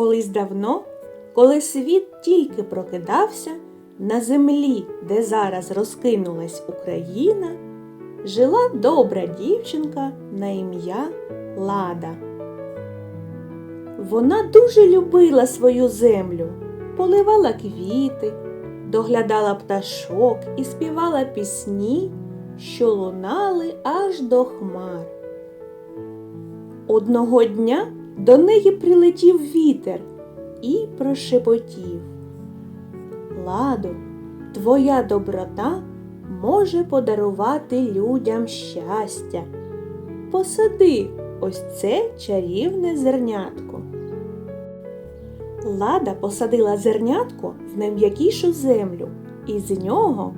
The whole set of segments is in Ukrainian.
Колись давно, коли світ тільки прокидався, на землі, де зараз розкинулась Україна, жила добра дівчинка на ім'я Лада. Вона дуже любила свою землю, поливала квіти, доглядала пташок і співала пісні, що лунали аж до хмар. Одного дня до неї прилетів вітер і прошепотів. Ладо, твоя доброта може подарувати людям щастя. Посади ось це чарівне зернятко. Лада посадила зернятко в найм'якішу землю, і з нього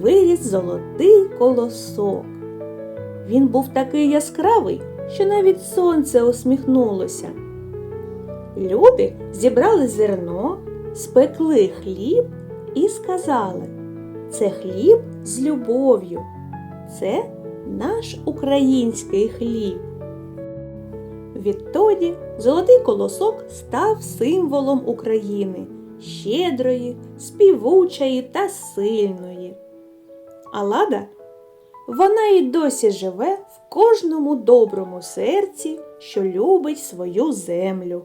виріс золотий колосок. Він був такий яскравий, що навіть сонце усміхнулося. Люди зібрали зерно, спекли хліб і сказали: це хліб з любов'ю, це наш український хліб. Відтоді золотий колосок став символом України щедрої, співучої та сильної. А лада, вона і досі живе кожному доброму серці, що любить свою землю.